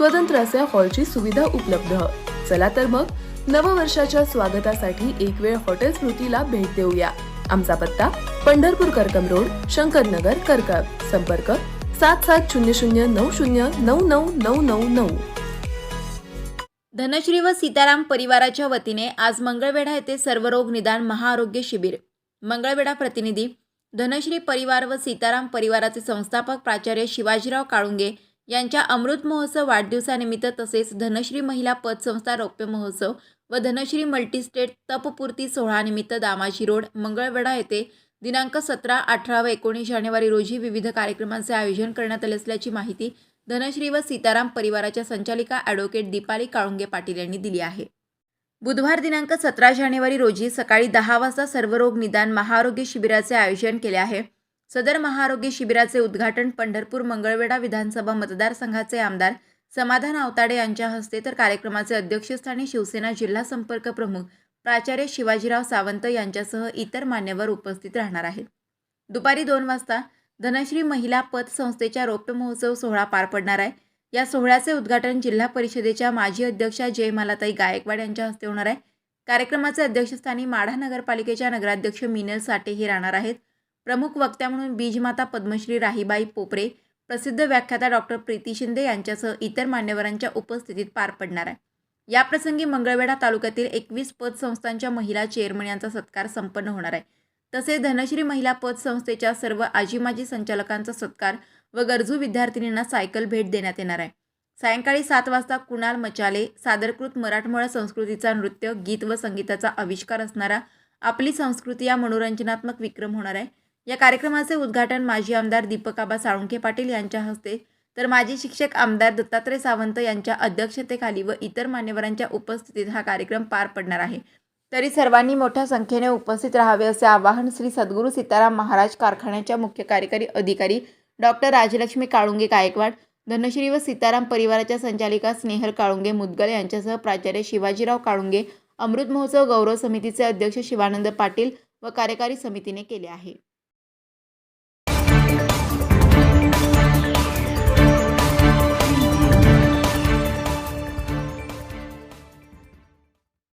स्वतंत्र असे हॉलची सुविधा उपलब्ध. चला तर मग नववर्षाच्या स्वागतासाठी एक वेळ हॉटेल स्मृतीला भेट देऊया. आमचा पत्ता पंढरपूर करकम रोड शंकरनगर करकम संपर्क सात सात शून्य शून्य नऊ शून्य नऊ नऊ नऊ नऊ. नऊ धनश्री व सीताराम परिवाराच्या वतीने आज मंगळवेढा येथे सर्वरोग निदान महाआरोग्य शिबिर. मंगळवेढा प्रतिनिधी धनश्री परिवार व सीताराम परिवाराचे संस्थापक प्राचार्य शिवाजीराव काळुंगे यांच्या अमृत महोत्सव वाढदिवसानिमित्त तसेच धनश्री महिला पतसंस्था रौप्य महोत्सव व धनश्री मल्टीस्टेट तपपूर्ती सोहळानिमित्त दामाजी रोड मंगळवेढा येथे दिनांक सतरा अठरा व एकोणीस जानेवारी रोजी विविध कार्यक्रमांचे आयोजन करण्यात आले असल्याची माहिती धनश्री व सीताराम परिवाराच्या संचालिका ॲडव्होकेट दीपाली काळुंगे पाटील यांनी दिली आहे. बुधवार दिनांक सतरा जानेवारी रोजी सकाळी दहा वाजता सर्वरोग निदान महाआरोग्य शिबिराचे आयोजन केले आहे. सदर महाआरोग्य शिबिराचे उद्घाटन पंढरपूर मंगळवेढा विधानसभा मतदारसंघाचे आमदार समाधान आवताडे यांच्या हस्ते तर कार्यक्रमाचे अध्यक्षस्थानी शिवसेना जिल्हा संपर्क प्रमुख प्राचार्य शिवाजीराव सावंत यांच्यासह इतर मान्यवर उपस्थित राहणार आहेत. दुपारी दोन वाजता धनश्री महिला पतसंस्थेच्या रौप्य महोत्सव सोहळा पार पडणार आहे. या सोहळ्याचे उद्घाटन जिल्हा परिषदेच्या माजी अध्यक्षा जयमालाताई गायकवाड यांच्या हस्ते होणार आहे. कार्यक्रमाचे अध्यक्षस्थानी माढा नगरपालिकेच्या नगराध्यक्ष मिनल साठे हे राहणार आहेत. प्रमुख वक्त्या म्हणून बीजमाता पद्मश्री राहीबाई पोपरे प्रसिद्ध व्याख्याता डॉक्टर प्रीती शिंदे यांच्यासह इतर मान्यवरांच्या उपस्थितीत पार पडणार आहे. याप्रसंगी मंगळवेढा तालुक्यातील एकवीस पतसंस्थांच्या महिला चेअरमन यांचा सत्कार संपन्न होणार आहे. तसेच धनश्री महिला पतसंस्थेच्या सर्व आजीमाजी संचालकांचा सत्कार व गरजू विद्यार्थिनींना सायकल भेट देण्यात येणार आहे. सायंकाळी सात वाजता कुणाल मचाले सादरकृत मराठमोळा संस्कृतीचा नृत्य गीत व संगीताचा आविष्कार असणारा आपली संस्कृती या मनोरंजनात्मक विक्रम होणार आहे. या कार्यक्रमाचे उद्घाटन माजी आमदार दीपकाबा साळुंखे पाटील यांच्या हस्ते तर माजी शिक्षक आमदार दत्तात्रय सावंत यांच्या अध्यक्षतेखाली व इतर मान्यवरांच्या उपस्थितीत हा कार्यक्रम पार पडणार आहे. तरी सर्वांनी मोठ्या संख्येने उपस्थित राहावे असे आवाहन श्री सद्गुरू सीताराम महाराज कारखान्याच्या मुख्य कार्यकारी अधिकारी डॉक्टर राजलक्ष्मी काळुंगे गायकवाड धनश्री व सीताराम परिवाराच्या संचालिका स्नेहल काळुंगे मुदगल यांच्यासह प्राचार्य शिवाजीराव काळुंगे अमृत महोत्सव गौरव समितीचे अध्यक्ष शिवानंद पाटील व कार्यकारी समितीने केले आहे.